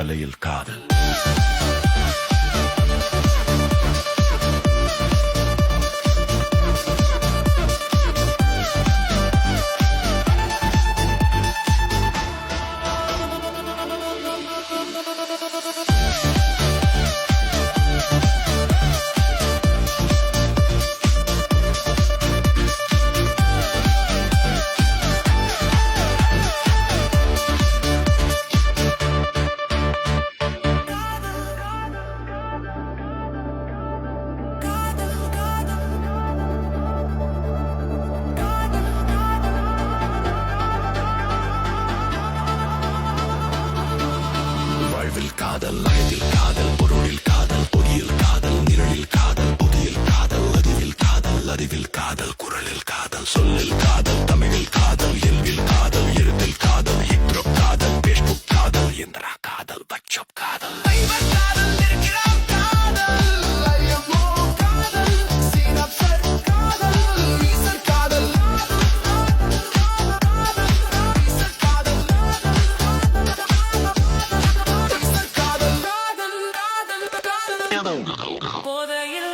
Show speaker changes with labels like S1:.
S1: கலையில் காதல். காதல் அழகில் காதல் பொருளில் காதல் பொதியில் காதல் நிழலில் காதல் புதியில் காதல் அறிவில் காதல் அறிவில் காதல் குரலில் காதல் சொல்லில் காதல் சேதம் போதையில்